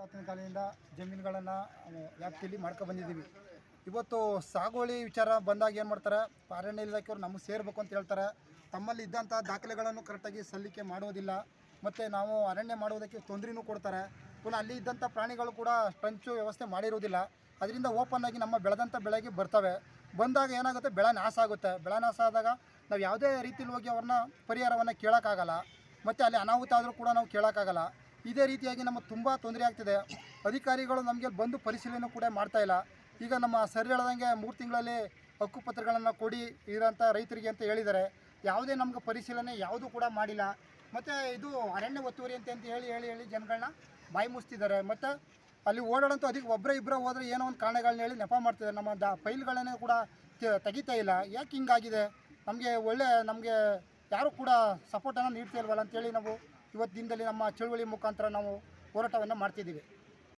ತಾತನ ಕಾಲದಿಂದ ಜಮೀನುಗಳನ್ನು ವ್ಯಾಪ್ತಿಯಲ್ಲಿ ಮಾಡ್ಕೊ ಬಂದಿದ್ದೀವಿ. ಇವತ್ತು ಸಾಗುವಳಿ ವಿಚಾರ ಬಂದಾಗ ಏನು ಮಾಡ್ತಾರೆ? ಅರಣ್ಯ ಇಲಾಖೆಯವರು ನಮಗೆ ಸೇರಬೇಕು ಅಂತ ಹೇಳ್ತಾರೆ. ತಮ್ಮಲ್ಲಿ ಇದ್ದಂಥ ದಾಖಲೆಗಳನ್ನು ಕರೆಕ್ಟಾಗಿ ಸಲ್ಲಿಕೆ ಮಾಡೋದಿಲ್ಲ. ಮತ್ತು ನಾವು ಅರಣ್ಯ ಮಾಡುವುದಕ್ಕೆ ತೊಂದರೆನೂ ಕೊಡ್ತಾರೆ. ಪುನಃ ಅಲ್ಲಿ ಇದ್ದಂಥ ಪ್ರಾಣಿಗಳು ಕೂಡ ಸ್ಟಂಚು ವ್ಯವಸ್ಥೆ ಮಾಡಿರೋದಿಲ್ಲ. ಅದರಿಂದ ಓಪನ್ ಆಗಿ ನಮ್ಮ ಬೆಳೆದಂಥ ಬೆಳೆಗೆ ಬರ್ತವೆ. ಬಂದಾಗ ಏನಾಗುತ್ತೆ? ಬೆಳೆ ನಾಶ ಆಗುತ್ತೆ. ಬೆಳೆ ನಾಶ ಆದಾಗ ನಾವು ಯಾವುದೇ ರೀತಿಯಲ್ಲಿ ಹೋಗಿ ಅವ್ರನ್ನ ಪರಿಹಾರವನ್ನು ಕೇಳೋಕ್ಕಾಗಲ್ಲ. ಮತ್ತು ಅಲ್ಲಿ ಅನಾಹುತ ಆದರೂ ಕೂಡ ನಾವು ಕೇಳೋಕ್ಕಾಗಲ್ಲ. ಇದೇ ರೀತಿಯಾಗಿ ನಮಗೆ ತುಂಬ ತೊಂದರೆ ಆಗ್ತಿದೆ. ಅಧಿಕಾರಿಗಳು ನಮಗೆ ಬಂದು ಪರಿಶೀಲನೆ ಕೂಡ ಮಾಡ್ತಾ ಇಲ್ಲ. ಈಗ ನಮ್ಮ ಸರ್ ಹೇಳ್ದಂಗೆ ಮೂರು ತಿಂಗಳಲ್ಲಿ ಹಕ್ಕುಪತ್ರಗಳನ್ನು ಕೊಡಿ ಇರೋಂಥ ರೈತರಿಗೆ ಅಂತ ಹೇಳಿದ್ದಾರೆ. ಯಾವುದೇ ನಮ್ಗೆ ಪರಿಶೀಲನೆ ಯಾವುದೂ ಕೂಡ ಮಾಡಿಲ್ಲ. ಮತ್ತು ಇದು ಅರಣ್ಯ ಒತ್ತುವರಿ ಅಂತ ಅಂತ ಹೇಳಿ ಹೇಳಿ ಹೇಳಿ ಜನಗಳನ್ನ ಬಾಯಿ ಮುಚ್ತಿದ್ದಾರೆ. ಮತ್ತು ಅಲ್ಲಿ ಓಡಾಡೋಂಥ ಅದಕ್ಕೆ ಒಬ್ಬರೇ ಇಬ್ಬರ ಹೋದರೆ ಏನೋ ಒಂದು ಕಾರಣಗಳನ್ನ ಹೇಳಿ ನೆಪ ಮಾಡ್ತಿದ್ದಾರೆ. ನಮ್ಮ ದ ಫೈಲ್ಗಳನ್ನೇ ಕೂಡ ತೆಗಿತಾ ಇಲ್ಲ. ಯಾಕೆ ಹಿಂಗಾಗಿದೆ? ನಮಗೆ ಒಳ್ಳೆ ನಮಗೆ ಯಾರು ಕೂಡ ಸಪೋರ್ಟನ್ನು ನೀಡ್ತಾ ಇಲ್ವಲ್ಲ ಅಂತೇಳಿ ನಾವು ಇವತ್ತು ದಿನದಲ್ಲಿ ನಮ್ಮ ಚಳುವಳಿ ಮುಖಾಂತರ ನಾವು ಹೋರಾಟವನ್ನು ಮಾಡ್ತಿದ್ದೀವಿ.